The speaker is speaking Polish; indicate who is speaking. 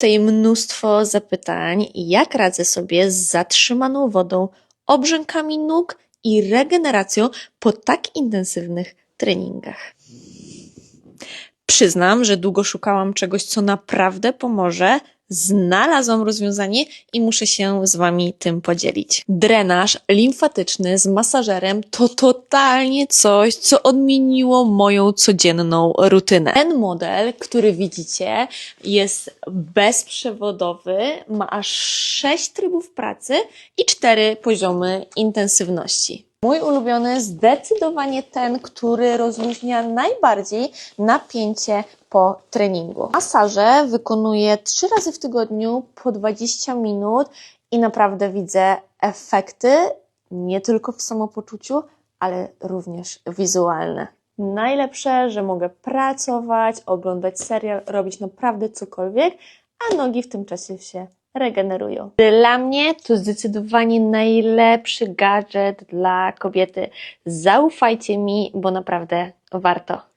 Speaker 1: Tutaj mnóstwo zapytań, jak radzę sobie z zatrzymaną wodą, obrzękami nóg i regeneracją po tak intensywnych treningach. Przyznam, że długo szukałam czegoś, co naprawdę pomoże. Znalazłam rozwiązanie i muszę się z Wami tym podzielić. Drenaż limfatyczny z masażerem to totalnie coś, co odmieniło moją codzienną rutynę. Ten model, który widzicie, jest bezprzewodowy, ma aż 6 trybów pracy i 4 poziomy intensywności. Mój ulubiony zdecydowanie ten, który rozluźnia najbardziej napięcie po treningu. Masaże wykonuję 3 razy w tygodniu po 20 minut i naprawdę widzę efekty nie tylko w samopoczuciu, ale również wizualne. Najlepsze, że mogę pracować, oglądać serial, robić naprawdę cokolwiek, a nogi w tym czasie się regenerują. Dla mnie to zdecydowanie najlepszy gadżet dla kobiety. Zaufajcie mi, bo naprawdę warto.